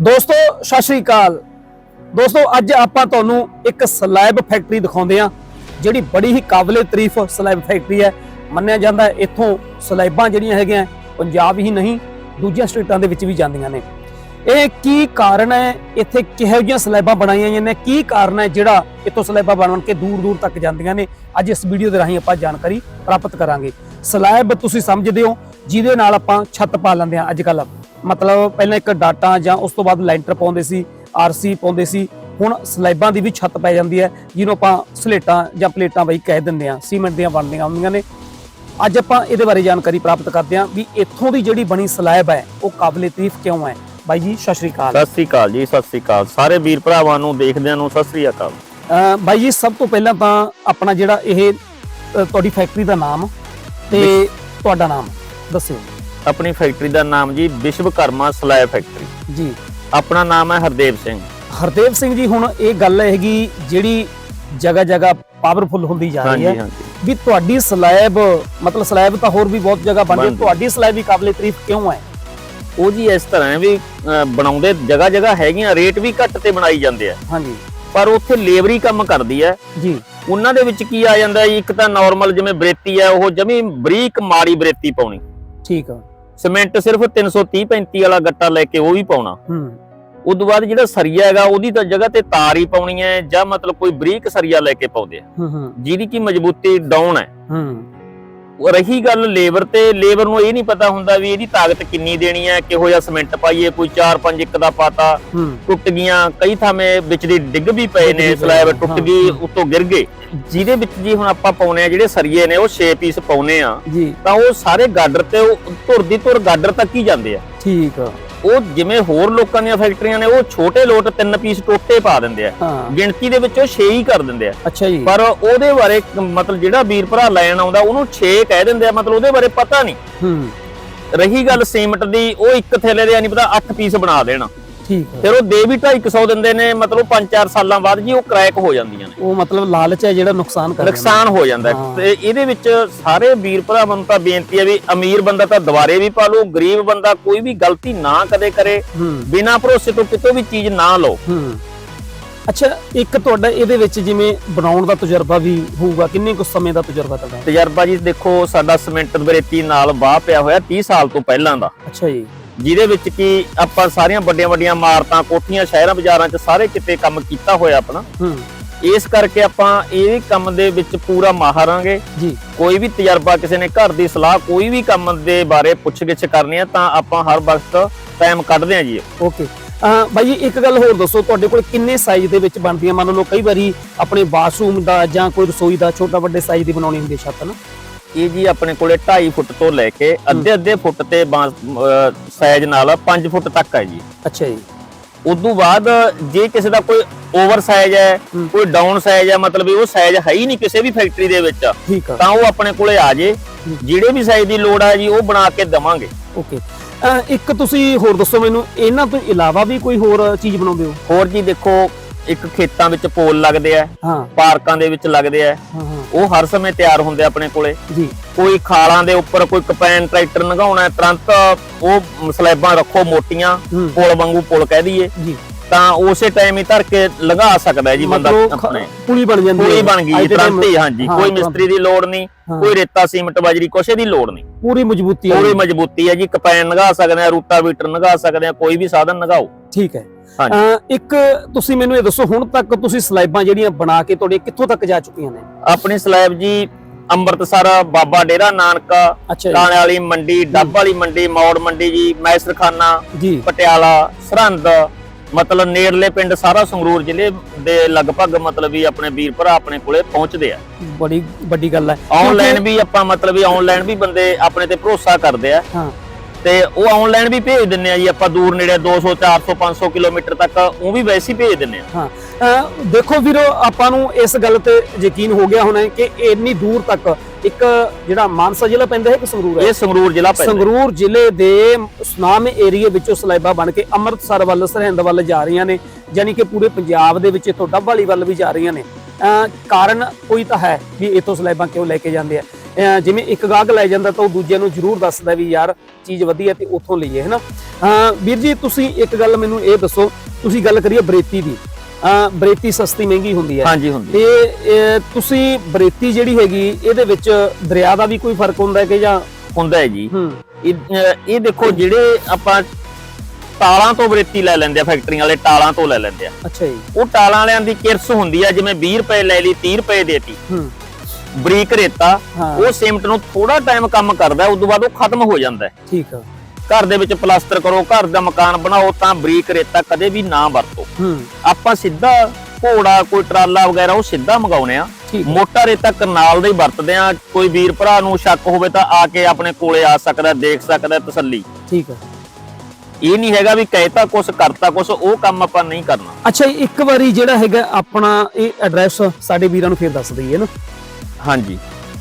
ਦੋਸਤੋ, ਸਤਿ ਸ਼੍ਰੀ ਅਕਾਲ। ਦੋਸਤੋ, ਅੱਜ ਆਪਾਂ ਤੁਹਾਨੂੰ ਇੱਕ ਸਲੈਬ ਫੈਕਟਰੀ ਦਿਖਾਉਂਦੇ ਆ ਜਿਹੜੀ ਬੜੀ ਹੀ ਕਾਬਲੇ ਤਾਰੀਫ ਸਲੈਬ ਫੈਕਟਰੀ ਹੈ। ਮੰਨਿਆ ਜਾਂਦਾ ਹੈ, ਇੱਥੋਂ ਸਲੈਬਾਂ ਜਿਹੜੀਆਂ ਹੈਗੀਆਂ, ਪੰਜਾਬ ਹੀ ਨਹੀਂ, ਦੂਜੀਆਂ ਸਟੇਟਾਂ ਦੇ ਵਿੱਚ ਵੀ ਜਾਂਦੀਆਂ ਨੇ। ਇਹ ਕੀ ਕਾਰਨ ਹੈ? ਇੱਥੇ ਕਿਹੋ ਜਿਹੀਆਂ ਸਲੈਬਾਂ ਬਣਾਈਆਂ ਜਾਂਦੀਆਂ ਨੇ? ਕੀ ਕਾਰਨ ਹੈ ਜਿਹੜਾ ਇੱਥੋਂ ਸਲੈਬਾਂ ਬਣ ਕੇ ਦੂਰ ਦੂਰ ਤੱਕ ਜਾਂਦੀਆਂ ਨੇ? ਅੱਜ ਇਸ ਵੀਡੀਓ ਦੇ ਰਾਹੀਂ ਆਪਾਂ ਜਾਣਕਾਰੀ ਪ੍ਰਾਪਤ ਕਰਾਂਗੇ। ਸਲੈਬ ਤੁਸੀਂ ਸਮਝਦੇ ਹੋ, ਜਿਹਦੇ ਨਾਲ ਆਪਾਂ ਛੱਤ ਪਾ ਲੈਂਦੇ ਆ ਅੱਜ ਕੱਲ ਮਤਲਬ ਪਹਿਲਾਂ ਇੱਕ ਡਾਟਾ ਜਾਂ ਉਸ ਤੋਂ ਬਾਅਦ ਲੈਂਟਰ ਪਾਉਂਦੇ ਸੀ ਆਰਸੀ ਪਾਉਂਦੇ ਸੀ ਹੁਣ ਸਲੈਬਾਂ ਦੀ ਵੀ ਛੱਤ ਪੈ ਜਾਂਦੀ ਹੈ ਜਿਹਨੂੰ ਆਪਾਂ ਸਲੇਟਾਂ ਜਾਂ ਪਲੇਟਾਂ ਬਈ ਕਹਿ ਦਿੰਦੇ ਆ ਸੀਮੈਂਟ ਦੀਆਂ ਬਣਦੀਆਂ ਹੁੰਦੀਆਂ ਨੇ। ਅੱਜ ਆਪਾਂ ਇਹਦੇ ਬਾਰੇ ਜਾਣਕਾਰੀ ਪ੍ਰਾਪਤ ਕਰਦੇ ਹਾਂ ਵੀ ਇੱਥੋਂ ਦੀ ਜਿਹੜੀ ਬਣੀ ਸਲੈਬ ਹੈ ਉਹ ਕਾਬਲੇ ਤਾਰੀਫ ਕਿਉਂ ਹੈ? ਬਾਈ ਜੀ ਸਤਿ ਸ਼੍ਰੀ ਅਕਾਲ। ਸਤਿ ਸ੍ਰੀ ਅਕਾਲ ਜੀ ਸਤਿ ਸ੍ਰੀ ਅਕਾਲ। ਸਾਰੇ ਵੀਰ ਭਰਾਵਾਂ ਨੂੰ ਦੇਖਦਿਆਂ ਨੂੰ ਸਤਿ ਸ੍ਰੀ ਅਕਾਲ। ਬਾਈ ਜੀ ਸਭ ਤੋਂ ਪਹਿਲਾਂ ਤਾਂ ਆਪਣਾ ਜਿਹੜਾ ਇਹ ਤੁਹਾਡੀ ਫੈਕਟਰੀ ਦਾ ਨਾਮ ਤੇ ਤੁਹਾਡਾ ਨਾਮ ਦੱਸਿਓ। ਆਪਣੀ ਫੈਕਟਰੀ ਦਾ ਨਾਮ ਜੀ ਵਿਸ਼ਵਕਰਮਾ ਸਲੈਬ ਫੈਕਟਰੀ। ਜੀ। ਆਪਣਾ ਨਾਮ ਹੈ ਹਰਦੇਵ ਸਿੰਘ। ਹਰਦੇਵ ਸਿੰਘ ਜੀ ਹੁਣ ਇਹ ਗੱਲ ਹੈਗੀ ਜਿਹੜੀ ਜਗ੍ਹਾ ਜਗ੍ਹਾ ਪਾਵਰਫੁਲ ਹੁੰਦੀ ਜਾ ਰਹੀ ਹੈ। ਵੀ ਤੁਹਾਡੀ ਸਲੈਬ ਮਤਲਬ ਸਲੈਬ ਤਾਂ ਹੋਰ ਵੀ ਬਹੁਤ ਜਗ੍ਹਾ ਬਣਦੀ। ਤੁਹਾਡੀ ਸਲੈਬ ਵੀ ਕਾਬਲੇ ਤਾਰੀਫ ਕਿਉਂ ਹੈ? ਉਹ ਜੀ ਇਸ ਤਰ੍ਹਾਂ ਵੀ ਬਣਾਉਂਦੇ ਜਗ੍ਹਾ ਜਗ੍ਹਾ ਹੈਗੀਆਂ ਰੇਟ ਵੀ ਘੱਟ ਤੇ ਬਣਾਈ ਜਾਂਦੇ ਆ। ਹਾਂਜੀ। ਪਰ ਉੱਥੇ ਲੇਬਰੀ ਕੰਮ ਕਰਦੀ ਹੈ। ਜੀ। ਉਹਨਾਂ ਦੇ ਵਿੱਚ ਕੀ ਆ ਜਾਂਦਾ ਇੱਕ ਤਾਂ ਨਾਰਮਲ ਜਿਵੇਂ ਬਰੇਤੀ ਹੈ ਉਹ ਜਮੀ ਬਰੀਕ ਮਾੜੀ ਬਰੇਤੀ ਪਾਉਣੀ। ਠੀਕ ਆ। ਸੀਮੈਂਟ ਸਿਰਫ 330 35 ਵਾਲਾ ਗੱਟਾ ਲੈ ਕੇ ਉਹ ਵੀ ਪਾਉਣਾ। ਹੂੰ। ਉਸ ਤੋਂ ਬਾਅਦ ਜਿਹੜਾ ਸਰੀਆ ਹੈਗਾ ਉਹਦੀ ਤਾਂ ਜਗ੍ਹਾ ਤੇ ਤਾਰ ਹੀ ਪਾਉਣੀ ਹੈ ਜਾਂ ਮਤਲਬ ਕੋਈ ਬਰੀਕ ਸਰੀਆ ਲੈ ਕੇ ਪਾਉਂਦੇ ਆ। ਹੂੰ ਹੂੰ। ਜਿਹਦੀ ਕੀ ਮਜ਼ਬੂਤੀ ਡਾਊਨ ਹੈ। ਹੂੰ। ਰਹੀ ਗੱਲ ਲੇਬਰ ਤੇ ਲੇਬਰ ਨੂੰ ਇਹ ਨਹੀਂ ਪਤਾ ਹੁੰਦਾ ਵੀ ਇਹਦੀ ਤਾਕਤ ਕਿੰਨੀ ਦੇਣੀ ਹੈ ਕਿਹੋ ਜਿਹਾ ਸੀਮੈਂਟ ਪਾਈਏ ਕੋਈ 4-5 ਇੱਕ ਦਾ ਪਾਤਾ ਟੁੱਟ ਗਈਆਂ ਕਈ ਥਾਵੇਂ ਵਿੱਚ ਦੀ ਡਿੱਗ ਵੀ ਪਏ ਨੇ ਸਲੈਬ ਟੁੱਟ ਗਈ। ਉੱਤੋਂ ਗਿਰ ਗਏ। ਜਿਹਦੇ ਵਿੱਚ ਜੀ ਹੁਣ ਆਪਾਂ ਪਾਉਨੇ ਆ ਜਿਹੜੇ ਸਰੀਏ ਨੇ ਉਹ 6 ਪੀਸ ਪਾਉਨੇ ਆ। ਤਾਂ ਉਹ ਸਾਰੇ ਗਾਡਰ ਤੇ ਉਹ ਧੁਰ ਦੀ ਧੁਰ ਗਾਡਰ ਤੱਕ ਹੀ ਜਾਂਦੇ ਆ। ਠੀਕ ਆ। ਉਹ ਜਿਵੇਂ ਹੋਰ ਲੋਕਾਂ ਦੀਆਂ ਫੈਕਟਰੀਆਂ ਨੇ ਉਹ ਛੋਟੇ ਲੋਟ ਤਿੰਨ ਪੀਸ ਟੋਟੇ ਪਾ ਦਿੰਦੇ ਆ। ਹਾਂ। ਗਿਣਤੀ ਦੇ ਵਿੱਚ ਉਹ 6 ਹੀ ਕਰ ਦਿੰਦੇ ਆ। ਅੱਛਾ ਜੀ। ਪਰ ਉਹਦੇ ਬਾਰੇ ਮਤਲਬ ਜਿਹੜਾ ਵੀਰ ਭਰਾ ਲੈਣ ਆਉਂਦਾ ਉਹਨੂੰ 6 ਕਹਿ ਦਿੰਦੇ ਆ ਮਤਲਬ ਉਹਦੇ ਬਾਰੇ ਪਤਾ ਨਹੀਂ। ਹੂੰ। ਰਹੀ ਗੱਲ ਸੀਮਟ ਦੀ ਉਹ ਇੱਕ ਥੈਲੇ ਦੇ ਨਹੀਂ ਪਤਾ 8 ਪੀਸ ਬਣਾ ਦੇਣਾ। ਠੀਕ ਫਿਰ ਉਹ ਦੇ ਵੀ 250 ਦਿੰਦੇ ਨੇ ਮਤਲਬ 5-4 ਸਾਲਾਂ ਬਾਅਦ ਜੀ ਉਹ ਕ੍ਰੈਕ ਹੋ ਜਾਂਦੀਆਂ ਨੇ। ਉਹ ਮਤਲਬ ਲਾਲਚ ਹੈ ਜਿਹੜਾ ਨੁਕਸਾਨ ਕਰ ਨੁਕਸਾਨ ਹੋ ਜਾਂਦਾ। ਤੇ ਇਹਦੇ ਵਿੱਚ ਸਾਰੇ ਵੀਰ ਭਰਾਵਾਂ ਨੂੰ ਤਾਂ ਬੇਨਤੀ ਹੈ ਵੀ ਅਮੀਰ ਬੰਦਾ ਤਾਂ ਦੁਬਾਰੇ ਵੀ ਪਾ ਲਓ ਗਰੀਬ ਬੰਦਾ ਕੋਈ ਵੀ ਗਲਤੀ ਨਾ ਕਦੇ ਕਰੇ। ਬਿਨਾਂ ਭਰੋਸੇ ਤੋਂ ਕਿਤੋਂ ਵੀ ਚੀਜ਼ ਨਾ ਲਓ। ਅੱਛਾ ਇੱਕ ਤੁਹਾਡਾ ਇਹਦੇ ਵਿੱਚ ਜਿਵੇਂ ਬਣਾਉਣ ਦਾ ਤਜਰਬਾ ਵੀ ਹੋਊਗਾ ਕਿੰਨੇ ਕੁ ਸਮੇਂ ਦਾ ਤਜਰਬਾ ਤੁਹਾਡਾ? ਤਜਰਬਾ ਜੀ ਦੇਖੋ ਸਾਡਾ ਸੀਮੈਂਟ ਬਰੇਤੀ ਨਾਲ ਬਾਹ ਪਿਆ ਹੋਇਆ 30 ਸਾਲ ਤੋਂ ਪਹਿਲਾਂ ਦਾ। ਅੱਛਾ ਜੀ। ਜਿਹਦੇ ਵਿੱਚ ਕੀ ਆਪਾਂ ਸਾਰੀਆਂ ਵੱਡੀਆਂ ਵੱਡੀਆਂ ਇਮਾਰਤਾਂ ਕੋਠੀਆਂ ਸ਼ਹਿਰਾਂ ਬਾਜ਼ਾਰਾਂ 'ਚ ਸਾਰੇ ਕਿਤੇ ਕੰਮ ਕੀਤਾ ਹੋਇਆ ਆਪਣਾ। ਹੂੰ। ਇਸ ਕਰਕੇ ਆਪਾਂ ਇਹ ਕੰਮ ਦੇ ਵਿੱਚ ਪੂਰਾ ਮਾਹਰ ਆਂਗੇ। ਜੀ। ਕੋਈ ਵੀ ਤਜਰਬਾ ਕਿਸੇ ਨੇ ਘਰ ਦੀ ਸਲਾਹ ਕੋਈ ਵੀ ਕੰਮ ਦੇ ਬਾਰੇ ਪੁੱਛ-ਗਿੱਛ ਕਰਨੀ ਹੈ ਤਾਂ ਆਪਾਂ ਹਰ ਵਕਤ ਟਾਈਮ ਕੱਢਦੇ ਹਾਂ ਜੀ। ਓਕੇ। ਬਾਈ ਜੀ ਇੱਕ ਗੱਲ ਹੋਰ ਦੱਸੋ ਤੁਹਾਡੇ ਕੋਲ ਕਿੰਨੇ ਸਾਈਜ਼ ਦੇ ਵਿੱਚ ਬਣਦੀਆਂ? ਮੰਨ ਲਓ ਕਈ ਵਾਰੀ ਆਪਣੇ ਬਾਥਰੂਮ ਦਾ ਜਾਂ ਕੋਈ ਰਸੋਈ ਦਾ ਛੋਟਾ ਵੱਡੇ ਸਾਈਜ਼ ਦੀ ਬਣਾਉਣੀ ਹੁੰਦੀ ਛੱਤ ਨਾ ਇਹ ਜੀ ਆਪਣੇ ਕੋਲੇ 2.5 ਫੁੱਟ ਤੋਂ ਲੈ ਕੇ ਅੱਧੇ ਅੱਧੇ ਫੁੱਟ ਤੇ ਸਾਈਜ਼ ਨਾਲ 5 ਫੁੱਟ ਤੱਕ ਹੈ ਜੀ। ਅੱਛਾ ਜੀ। ਉਦੋਂ ਬਾਅਦ ਜੇ ਕਿਸੇ ਦਾ ਕੋਈ ਓਵਰ ਸਾਈਜ਼ ਹੈ। ਕੋਈ ਡਾਊਨ ਸਾਈਜ਼ ਹੈ ਮਤਲਬ ਉਹ ਸਾਈਜ਼ ਹੈ ਹੀ ਨਹੀਂ ਕਿਸੇ ਵੀ ਫੈਕਟਰੀ ਦੇ ਵਿੱਚ ਤਾਂ ਉਹ ਆਪਣੇ ਕੋਲੇ ਆ ਜੇ। ਜਿਹੜੇ ਵੀ ਸਾਈਜ਼ ਦੀ ਲੋੜ ਹੈ ਜੀ ਉਹ ਬਣਾ ਕੇ ਦਵਾਂਗੇ। ਓਕੇ। ਇੱਕ ਤੁਸੀਂ ਹੋਰ ਦੱਸੋ ਮੈਨੂੰ ਇਹਨਾਂ ਤੋਂ ਇਲਾਵਾ ਵੀ ਕੋਈ ਹੋਰ ਚੀਜ਼ ਬਣਾਉਂਦੇ ਹੋ? ਹੋਰ ਜੀ ਦੇਖੋ ਇੱਕ ਖੇਤਾਂ ਵਿੱਚ ਪੋਲ ਲੱਗਦੇ ਆ ਹਾਂ। ਪਾਰਕਾਂ ਦੇ ਵਿੱਚ ਲੱਗਦੇ ਆ। ਉਹ ਹਰ ਸਮੇਂ ਤਿਆਰ ਹੁੰਦੇ ਆਪਣੇ ਕੋਲੇ। ਜੀ। ਕੋਈ ਖਾਲਾਂ ਦੇ ਉੱਪਰ ਕੋਈ ਕਪੈਨ ਟਰੈਕਟਰ ਲੰਘਾਉਣਾ ਹੈ ਤੁਰੰਤ ਉਹ ਸਲੈਬਾਂ ਰੱਖੋ ਮੋਟੀਆਂ ਪੁਲ ਵਾਂਗੂ ਪੁਲ ਕਹਿ ਦਈਏ। ਜੀ। ਤਾਂ ਉਸੇ ਟਾਈਮ ਹੀ ਧਰ ਕੇ ਲੰਘਾ ਸਕਦਾ ਜੀ ਬੰਦਾ ਆਪਣੇ। ਪੁਲੀ ਬਣ ਜਾਂਦੀ ਪੂਰੀ ਹੈ। ਬਣ ਗਈ ਤੁਰੰਤ ਹੀ ਹਾਂਜੀ। ਕੋਈ। ਮਿਸਤਰੀ ਦੀ ਲੋੜ ਨਹੀਂ। ਕੋਈ ਰੇਤਾ ਸੀਮਟ ਬਜਰੀ ਕੁਛ ਦੀ ਲੋੜ ਨਹੀਂ। ਪੂਰੀ ਮਜ਼ਬੂਤੀ ਪੂਰੀ ਹੈ ਮਜ਼ਬੂਤੀ ਹੈ ਜੀ ਕਪੈਨ ਲੰਘਾ ਸਕਦੇ ਆ ਰੂਟਾਵੀਟਰ ਲੰਘਾ ਸਕਦੇ ਆ ਕੋਈ ਵੀ ਸਾਧਨ ਲੰਘਾਓ। ਠੀਕ ਹੈ। ਇੱਕ ਤੁਸੀਂ ਮੈਨੂੰ ਇਹ ਦੱਸੋ ਹੁਣ ਤੱਕ ਤੁਸੀਂ ਸਲਾਈਬਾਂ ਜਿਹੜੀਆਂ ਬਣਾ ਕੇ ਤੁਹਾਡੇ ਕਿੱਥੋਂ ਤੱਕ ਜਾ ਚੁੱਕੀਆਂ ਨੇ? ਆਪਣੀ ਸਲੈਬ ਜੀ ਅੰਮ੍ਰਿਤਸਰ ਬਾਬਾ ਡੇਰਾ ਨਾਨਕ ਕਾਣੇ ਵਾਲੀ ਮੰਡੀ ਡੱਬ ਵਾਲੀ ਮੰਡੀ ਮੌੜ ਮੰਡੀ ਜੀ ਮੈਸਰਖਾਨਾ ਪਟਿਆਲਾ ਸਰਹੰਦ ਮਤਲਬ ਨੇੜਲੇ ਪਿੰਡ ਸਾਰਾ ਸੰਗਰੂਰ ਜ਼ਿਲ੍ਹੇ ਦੇ ਲਗਭਗ ਮਤਲਬ ਵੀ ਆਪਣੇ ਵੀਰ ਭਰਾ ਆਪਣੇ ਕੋਲੇ ਪਹੁੰਚਦੇ ਆ। ਬੜੀ ਵੱਡੀ ਗੱਲ ਹੈ। ਆਨਲਾਈਨ ਵੀ ਆਪਾਂ ਮਤਲਬ ਵੀ ਆਨਲਾਈਨ ਵੀ ਬੰਦੇ ਆਪਣੇ ਤੇ ਭਰੋਸਾ ਕਰਦੇ ਆ। ਹਾਂ। ਤੇ ਉਹ ਆਨਲਾਈਨ ਵੀ ਭੇਜ ਦਿੰਨੇ ਆ ਜੀ ਆਪਾਂ ਦੂਰ ਨੇੜੇ 200 400 500 ਕਿਲੋਮੀਟਰ ਤੱਕ ਉਹ ਵੀ ਵੈਸੇ ਹੀ ਭੇਜ ਦਿੰਨੇ ਆ। ਹਾਂ ਦੇਖੋ ਵੀਰੋ ਆਪਾਂ ਨੂੰ ਇਸ ਗੱਲ ਤੇ ਯਕੀਨ ਹੋ ਗਿਆ ਹੋਣਾ ਕਿ ਇੰਨੀ ਦੂਰ ਤੱਕ ਇੱਕ ਜਿਹੜਾ ਮਾਨਸਾ ਜ਼ਿਲ੍ਹਾ ਪੈਂਦਾ ਹੈ ਕਿ ਸੰਗਰੂਰ ਹੈ? ਇਹ ਸੰਗਰੂਰ ਜ਼ਿਲ੍ਹਾ ਪੈਂਦਾ ਸੰਗਰੂਰ ਜ਼ਿਲ੍ਹੇ ਦੇ ਸੁਨਾਮ ਏਰੀਏ ਵਿੱਚੋਂ ਸਲਾਈਬਾਂ ਬਣ ਕੇ ਅੰਮ੍ਰਿਤਸਰ ਵੱਲ ਸਰਹਿੰਦ ਵੱਲ ਜਾ ਰਹੀਆਂ ਨੇ ਯਾਨੀ ਕਿ ਪੂਰੇ ਪੰਜਾਬ ਦੇ ਵਿੱਚ ਇੱਥੋਂ ਡੱਬ ਵਾਲੀ ਵੱਲ ਵੀ ਜਾ ਰਹੀਆਂ ਨੇ। ਕਾਰਨ ਕੋਈ ਤਾਂ ਹੈ ਵੀ ਇੱਥੋਂ ਸਲਾਈਬਾਂ ਕਿਉਂ ਲੈ ਕੇ ਜਾਂਦੇ ਆ। ਜਿਵੇਂ ਇੱਕ ਗਾਹਕ ਲੈ ਜਾਂਦਾ ਤਾਂ ਉਹ ਦੂਜੇ ਨੂੰ ਜ਼ਰੂਰ ਦੱਸਦਾ ਵੀ ਯਾਰ ਚੀਜ਼ ਵਧੀਆ ਤੇ ਉੱਥੋਂ ਲਈਏ ਹੈਨਾ? ਵੀਰ ਜੀ ਤੁਸੀਂ ਇੱਕ ਗੱਲ ਮੈਨੂੰ ਇਹ ਦੱਸੋ ਤੁਸੀਂ ਗੱਲ ਕਰੀਏ ਬਰੇਤੀ ਦੀ। ਬਰੇਤੀ ਸਸਤੀ ਮਹਿੰਗੀ ਹੁੰਦੀ ਹੈ। ਹਾਂਜੀ ਹੁੰਦੀ ਤੇ ਤੁਸੀਂ ਬਰੇਤੀ ਜਿਹੜੀ ਹੈਗੀ ਇਹਦੇ ਵਿੱਚ ਦਰਿਆ ਦਾ ਵੀ ਕੋਈ ਫ਼ਰਕ ਹੁੰਦਾ ਹੈ ਕਿ ਜਾਂ ਹੁੰਦਾ ਹੈ ਜੀ। ਇਹ ਦੇਖੋ ਜਿਹੜੇ ਆਪਾਂ ਟਾਲਾਂ ਤੋਂ ਬਰੇਤੀ ਲੈ ਲੈਂਦੇ ਆ ਫੈਕਟਰੀਆਂ ਵਾਲੇ ਟਾਲਾਂ ਤੋਂ ਲੈ ਲੈਂਦੇ ਆ। ਅੱਛਾ ਜੀ। ਉਹ ਟਾਲਾਂ ਵਾਲਿਆਂ ਦੀ ਕਿਰਸ ਹੁੰਦੀ ਆ ਜਿਵੇਂ 20 ਰੁਪਏ ਲੈ ਲਈ 30 ਰੁਪਏ ਦੇਤੀ ਹੂੰ। ਬਰੀਕ ਰੇਤਾ ਹਾਂ। ਉਹ ਸੀਮਟ ਨੂੰ ਥੋੜਾ ਟਾਈਮ ਕੰਮ ਕਰਦਾ ਉਸ ਤੋਂ ਬਾਅਦ ਉਹ ਖਤਮ ਹੋ ਜਾਂਦਾ ਹੈ। ਠੀਕ ਆ। ਘਰ ਦੇ ਵਿੱਚ ਪਲਾਸਟਰ ਕਰੋ ਘਰ ਦਾ ਮਕਾਨ ਬਣਾਓ ਤਾਂ ਬਰੀਕ ਰੇਤਾ ਕਦੇ ਵੀ ਨਾ ਵਰਤੋ। ਹੂੰ। ਆਪਾਂ ਸਿੱਧਾ ਘੋੜਾ ਕੋਈ ਟਰਾਲਾ ਵਗੈਰਾ ਉਹ ਸਿੱਧਾ ਮੰਗਾਉਨੇ ਆ ਠੀਕ। ਮੋਟਾ ਰੇਤਾ ਕਰਨਾਲ ਦਾ ਹੀ ਵਰਤਦੇ ਆ ਕੋਈ ਵੀਰ ਭਰਾ ਨੂੰ ਸ਼ੱਕ ਹੋਵੇ ਤਾਂ ਆ ਕੇ ਆਪਣੇ ਕੋਲੇ ਆ ਸਕਦਾ ਦੇਖ ਸਕਦਾ ਤਸੱਲੀ। ਠੀਕ ਆ। ਇਹ ਨਹੀਂ ਹੈਗਾ ਵੀ ਕਹਿਤਾ ਕੁਛ ਕਰਤਾ ਕੁਛ ਉਹ ਕੰਮ ਆਪਾਂ ਨਹੀਂ ਕਰਨਾ। ਅੱਛਾ ਇੱਕ ਵਾਰੀ ਜਿਹੜਾ ਹੈਗਾ ਆਪਣਾ ਇਹ ਐਡਰੈਸ ਸਾਡੇ ਵੀਰਾਂ ਨੂੰ ਫੇਰ ਦੱਸ ਦਈਏ ਨਾ। ਹਾਂਜੀ।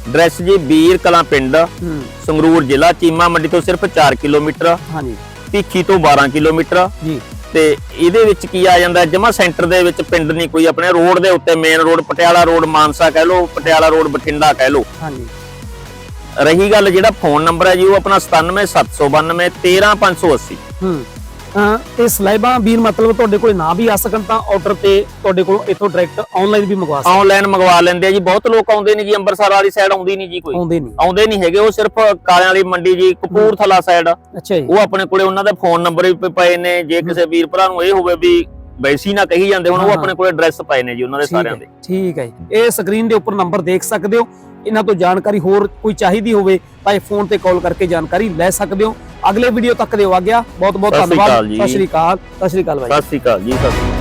ਡਰੈਸ ਜੀ ਵੀਰ ਕਲਾਂ ਪਿੰਡ ਹੂੰ। ਸੰਗਰੂਰ ਜ਼ਿਲ੍ਹਾ ਚੀਮਾ ਮੰਡੀ ਤੋਂ ਸਿਰਫ 4 ਕਿਲੋਮੀਟਰ ਹਾਂਜੀ। ਭੀਖੀ ਤੋਂ 12 ਕਿਲੋਮੀਟਰ। ਜੀ। ਤੇ ਇਹਦੇ ਵਿੱਚ ਕੀ ਆ ਜਾਂਦਾ ਜਮਾ ਸੈਂਟਰ ਦੇ ਵਿੱਚ ਪਿੰਡ ਨਹੀਂ ਕੋਈ ਆਪਣੇ ਰੋਡ ਦੇ ਉੱਤੇ main road Patiala road Mansa ਕਹਿ ਲਓ ਪਟਿਆਲਾ ਰੋਡ ਬਠਿੰਡਾ ਕਹਿ ਲਓ। ਹਾਂਜੀ। ਰਹੀ ਗੱਲ ਜਿਹੜਾ ਫੋਨ ਨੰਬਰ ਹੈ ਜੀ ਉਹ ਆਪਣਾ 97792 13580 ਹੂੰ। ਤੇ ਸਲਾਈਬਾਂ ਵੀਰ ਮਤਲਬ ਤੁਹਾਡੇ ਕੋਲ ਨਾ ਵੀ ਆ ਸਕਣ ਤਾਂ ਆਰਡਰ ਤੇ ਤੁਹਾਡੇ ਕੋਲ ਇੱਥੋਂ ਡਾਇਰੈਕਟ ਆਨਲਾਈਨ ਵੀ ਮੰਗਵਾ ਸਕਦੇ। ਆਨਲਾਈਨ ਮੰਗਵਾ ਲੈਂਦੇ ਆ ਜੀ। ਬਹੁਤ ਲੋਕ ਆਉਂਦੇ ਨਹੀਂ ਜੀ ਅੰਮ੍ਰਿਤਸਰ ਵਾਲੀ ਸਾਈਡ ਆਉਂਦੀ ਨਹੀਂ ਜੀ ਕੋਈ। ਆਉਂਦੇ ਨਹੀਂ ਆਉਂਦੇ ਨਹੀਂ ਹੈਗੇ ਉਹ ਸਿਰਫ ਕਾਲਿਆਂ ਵਾਲੀ ਮੰਡੀ ਜੀ ਕਪੂਰਥਲਾ ਸਾਈਡ ਅੱਛਾ ਜੀ। ਉਹ ਆਪਣੇ ਕੋਲੇ ਉਹਨਾਂ ਦੇ ਫੋਨ ਨੰਬਰ ਵੀ ਪਏ ਨੇ। ਜੇ ਕਿਸੇ ਵੀਰ ਭਰਾ ਨੂੰ ਇਹ ਹੋਵੇ ਵੀ ਵੈਸੀ ਨਾ ਕਹੀ ਜਾਂਦੇ ਹੁਣ ਉਹ ਆਪਣੇ ਕੋਲੇ ਐਡਰੈਸ ਪਏ ਨੇ ਜੀ ਉਹਨਾਂ ਦੇ ਸਾਰਿਆਂ ਦੇ। ਠੀਕ ਹੈ ਜੀ। ਇਹ ਸਕਰੀਨ ਦੇ ਉੱਪਰ ਨੰਬਰ ਦੇਖ ਸਕਦੇ ਹੋ। ਇਹਨਾਂ ਤੋਂ ਜਾਣਕਾਰੀ ਹੋਰ ਕੋਈ ਚਾਹੀਦੀ ਹੋਵੇ ਤਾਂ ਇਹ ਫੋਨ ਤੇ ਕਾਲ ਕਰਕੇ ਜਾਣਕਾਰੀ ਲੈ ਸਕਦੇ ਹੋ। ਅਗਲੇ ਵੀਡੀਓ ਤੱਕ ਦਿਓ ਆ ਗਿਆ। ਬਹੁਤ ਬਹੁਤ ਧੰਨਵਾਦ। ਸਤਿ ਸ਼੍ਰੀ ਅਕਾਲ। ਸਤਿ ਸ਼੍ਰੀ ਅਕਾਲ ਬਾਈ। ਸਤਿ ਸ਼੍ਰੀ ਅਕਾਲ ਜੀ ਸਤਿ ਸ਼੍ਰੀ ਅਕਾਲ।